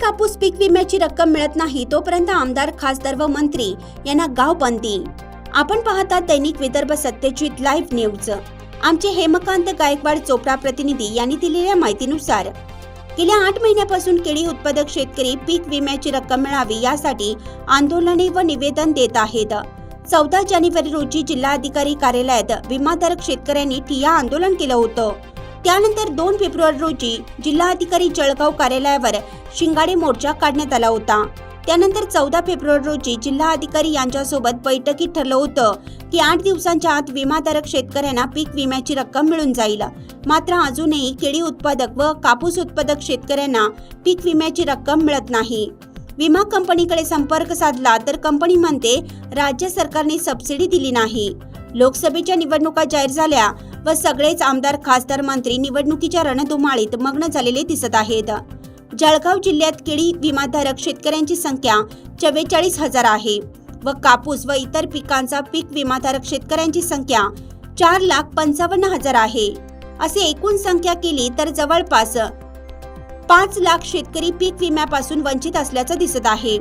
कापूस पीक विम्याची रक्कम मिळत नाही तोपर्यंत आमदार खासदार व मंत्री यांना गाव बंदी. आपण पाहता दैनिक विदर्भ सत्यजित लाईव्ह न्यूज. आमचे हेमकांत गायकवाड चोपडा प्रतिनिधी यांनी दिलेल्या माहितीनुसार गेल्या आठ महिन्यापासून केळी उत्पादक शेतकरी पीक विम्याची रक्कम मिळावी यासाठी आंदोलने व निवेदन देत आहेत. चौदा जानेवारी रोजी जिल्हाधिकारी कार्यालयात विमाधारक शेतकऱ्यांनी ठिया आंदोलन केलं होतं. त्यानंतर दोन फेब्रुवारी रोजी जिल्हाधिकारी जळगाव कार्यालयावर शिंगाडे मोर्चा काढण्यात आला होता. त्यानंतर चौदा फेब्रुवारी रोजी जिल्हाधिकारी यांच्यासोबत बैठकीत ठरलं होतं की आठ दिवसांच्या आत विमाधारक शेतकऱ्यांना पीक विम्याची रक्कम मिळून जाईल. मात्र अजूनही केळी उत्पादक व कापूस उत्पादक शेतकऱ्यांना पीक विम्याची रक्कम मिळत नाही. विमा कंपनीकडे संपर्क साधला तर कंपनी म्हणते राज्य सरकारने सबसिडी दिली नाही. लोकसभेच्या निवडणुका जाहीर झाल्या व सगळेच आमदार खासदार मंत्री निवडणुकीच्या रणधुमाळीत मग्न झालेले दिसत आहेत. जळगाव जिल्ह्यात केळी विमाधारक शेतकऱ्यांची संख्या चव्वेचाळीस हजार आहे व कापूस व इतर पिकांचा पीक विमाधारक शेतकऱ्यांची संख्या चार लाख पंचावन्न हजार आहे. असे एकूण संख्या केली तर जवळपास पाच लाख शेतकरी पीक विम्यापासून वंचित असल्याचं दिसत आहे.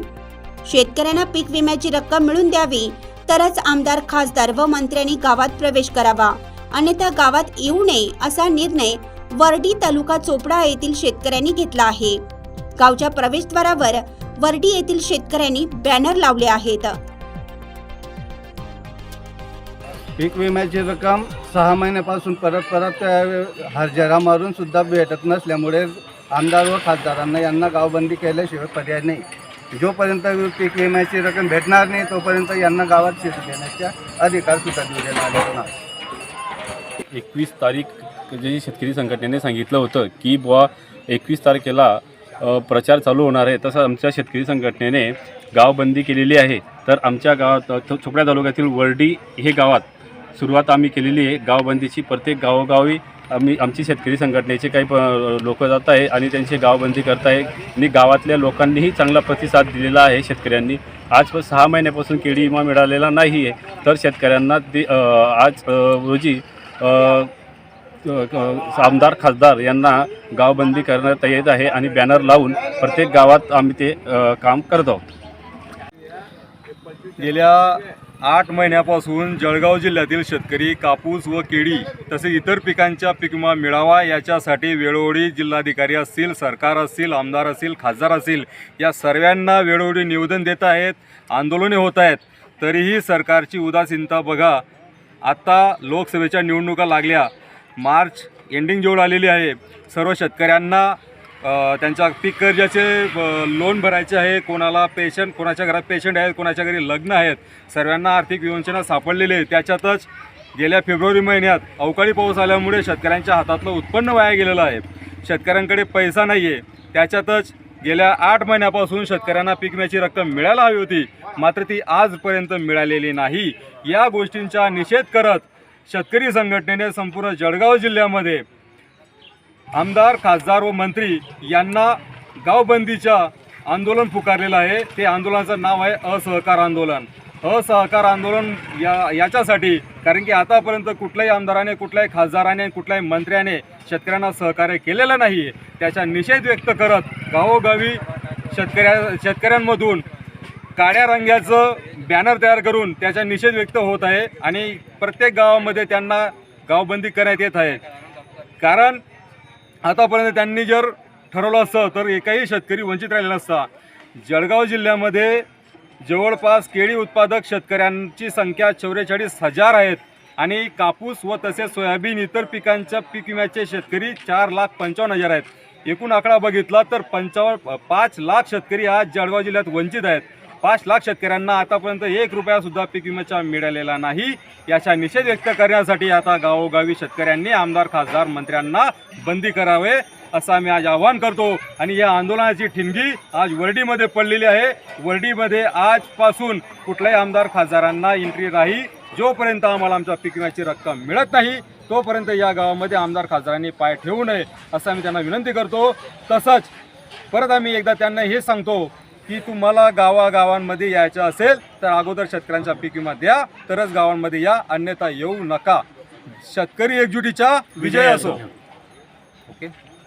शेतकऱ्यांना पीक विम्याची रक्कम मिळून द्यावी तरच आमदार खासदार व मंत्र्यांनी गावात प्रवेश करावा. अन्यथा गावात येऊ नये असा निर्णय वर्डी तालुका चोपडा येथील शेतकऱ्यांनी घेतला आहे. गावच्या प्रवेशद्वारावर वर्डी येथील शेतकऱ्यांनी बॅनर लावले आहेत. पीक विम्याची रक्कम सहा महिन्यापासून परत परत हरजरा मारून सुद्धा भेटत नसल्यामुळे आमदार व खासदारांना यांना गावबंदी केल्याशिवाय पर्याय नाही. जोपर्यंत पीक विम्याची रक्कम भेटणार नाही तोपर्यंत यांना गावात शेती देण्याचा अधिकार सुद्धा दिलेला देणार नाही. एकवीस तारीख जे शेतकरी संघटनेने सांगितलं होतं की बुवा एकवीस तारखेला प्रचार चालू होणार आहे. तसं आमच्या शेतकरी संघटनेने गावबंदी केलेली आहे. तर आमच्या गावात चोपड्या तालुक्यातील वर्डी हे गावात सुरुवात आम्ही केलेली आहे. गावबंदीची प्रत्येक गावोगावी आम्ही आमची शेतकरी संघटनेचे काही लोक जात आहे आणि त्यांची गावबंदी करत आहे आणि गावातल्या लोकांनीही चांगला प्रतिसाद दिलेला आहे शेतकऱ्यांनी. आज सहा महिन्यापासून केळी विमा मिळालेला नाही आहे तर शेतकऱ्यांना ते आज रोजी आमदार खासदार यांना गावबंदी करण्यात येत आहे आणि बॅनर लावून प्रत्येक गावात आम्ही ते काम करत आहोत. गेल्या आठ महिन्यापासून जळगाव जिल्ह्यातील शेतकरी कापूस व केळी तसेच इतर पिकांच्या पीक विमा मिळावा याच्यासाठी वेळोवेळी जिल्हाधिकारी असतील सरकार असतील आमदार असतील खासदार असतील या सर्वांना वेळोवेळी निवेदन देत आहेत आंदोलने होत आहेत. तरीही सरकारची उदासीनता बघा आत्ता लोकसभेच्या निवडणुका लागल्या. मार्च एंडिंग जवळ आलेली आहे. सर्व शेतकऱ्यांना त्यांच्या पीक कर्जाचे लोन भरायचे आहे. कोणाला पेशंट कोणाच्या घरात पेशंट आहेत कोणाच्या घरी लग्न आहेत सर्वांना आर्थिक विवंचना सापडलेली आहे. त्याच्यातच गेल्या फेब्रुवारी महिन्यात अवकाळी पाऊस आल्यामुळे शेतकऱ्यांच्या हातातलं उत्पन्न वाया गेलेलं आहे. शेतकऱ्यांकडे पैसा नाही आहे त्याच्यातच गेल्या आठ महिन्यापासून शेतकऱ्यांना पीक विम्याची रक्कम मिळायला हवी होती. मात्र ती आजपर्यंत मिळालेली नाही. या गोष्टींचा निषेध करत शेतकरी संघटनेने संपूर्ण जळगाव जिल्ह्यामध्ये आमदार खासदार व मंत्री यांना गावबंदीच्या आंदोलन पुकारलेलं आहे. ते आंदोलनाचं नाव आहे असहकार आंदोलन. असहकार आंदोलन या याच्यासाठी कारण की आतापर्यंत कुठल्याही आमदाराने कुठल्याही खासदाराने कुठल्याही मंत्र्याने शेतकऱ्यांना सहकार्य केलेलं नाही आहे त्याचा निषेध व्यक्त करत गावोगावी शेतकऱ्या शेतकऱ्यांमधून काळ्या रंगाचं बॅनर तयार करून त्याचा निषेध व्यक्त होत आहे आणि प्रत्येक गावामध्ये त्यांना गावबंदी करण्यात येत आहे. कारण आतापर्यंत त्यांनी जर ठरवलं असतं तर एकही शेतकरी वंचित राहिला नसता. जळगाव जिल्ह्यामध्ये जवळपास केळी उत्पादक शेतकऱ्यांची संख्या चौवेचाळीस हजार आहेत. आणि कापूस व तसेच सोयाबीन इतर पिकांच्या पीक विम्याचे शेतकरी चार लाख पंचावन्न हजार आहेत. एकूण आकडा बघितला तर पंचावन्न पाच लाख शेतकरी आज जळगाव जिल्ह्यात वंचित आहेत. पाच लाख शेतकऱ्यांना आतापर्यंत एक रुपयासुद्धा पीक विम्याचा मिळालेला नाही. याचा निषेध व्यक्त करण्यासाठी आता गावोगावी शेतकऱ्यांनी आमदार खासदार मंत्र्यांना बंदी करावे असं आम्ही आज आवाहन करतो. आणि या आंदोलनाची ठिणगी आज वर्डीमध्ये पडलेली आहे. वर्डीमध्ये आजपासून कुठल्याही आमदार खासदारांना एंट्री नाही. जोपर्यंत आम्हाला आमच्या पीक विम्याची रक्कम मिळत नाही तोपर्यंत या गावामध्ये आमदार खासदारांनी पाय ठेवू नये असं आम्ही त्यांना विनंती करतो. तसंच परत आम्ही एकदा त्यांना हे सांगतो की तुम्हाला गावागावांमध्ये यायचं असेल तर अगोदर शेतकऱ्यांचा पीक विमा द्या तरच गावांमध्ये या अन्यथा येऊ नका. शेतकरी एकजुटीचा विजय असो. ओके.